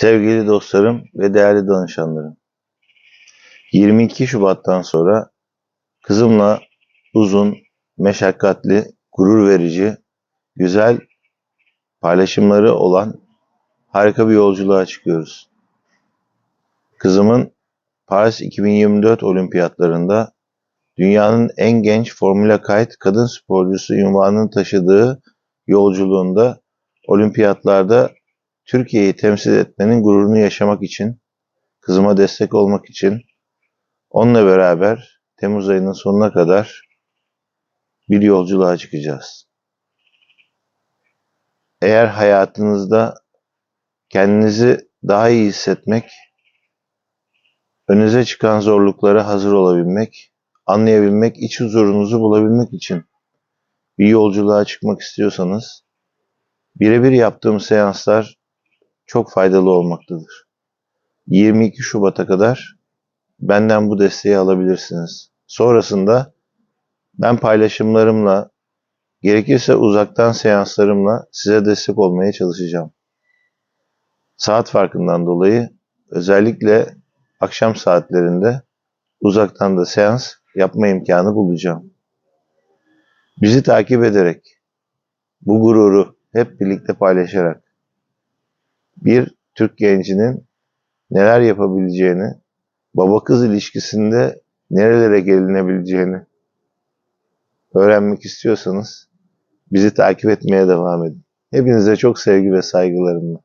Sevgili dostlarım ve değerli danışanlarım. 22 Şubat'tan sonra kızımla uzun, meşakkatli, gurur verici, güzel paylaşımları olan harika bir yolculuğa çıkıyoruz. Kızımın Paris 2024 olimpiyatlarında dünyanın en genç Formula Kite kadın sporcusu unvanını taşıdığı yolculuğunda olimpiyatlarda Türkiye'yi temsil etmenin gururunu yaşamak için, kızıma destek olmak için onunla beraber Temmuz ayının sonuna kadar bir yolculuğa çıkacağız. Eğer hayatınızda kendinizi daha iyi hissetmek, önünüze çıkan zorluklara hazır olabilmek, anlayabilmek, iç huzurunuzu bulabilmek için bir yolculuğa çıkmak istiyorsanız, birebir yaptığım seanslar çok faydalı olmaktadır. 22 Şubat'a kadar benden bu desteği alabilirsiniz. Sonrasında ben paylaşımlarımla, gerekirse uzaktan seanslarımla size destek olmaya çalışacağım. Saat farkından dolayı özellikle akşam saatlerinde uzaktan da seans yapma imkanı bulacağım. Bizi takip ederek, bu gururu hep birlikte paylaşarak bir Türk gencinin neler yapabileceğini, baba kız ilişkisinde nerelere gelinebileceğini öğrenmek istiyorsanız bizi takip etmeye devam edin. Hepinize çok sevgi ve saygılarımla.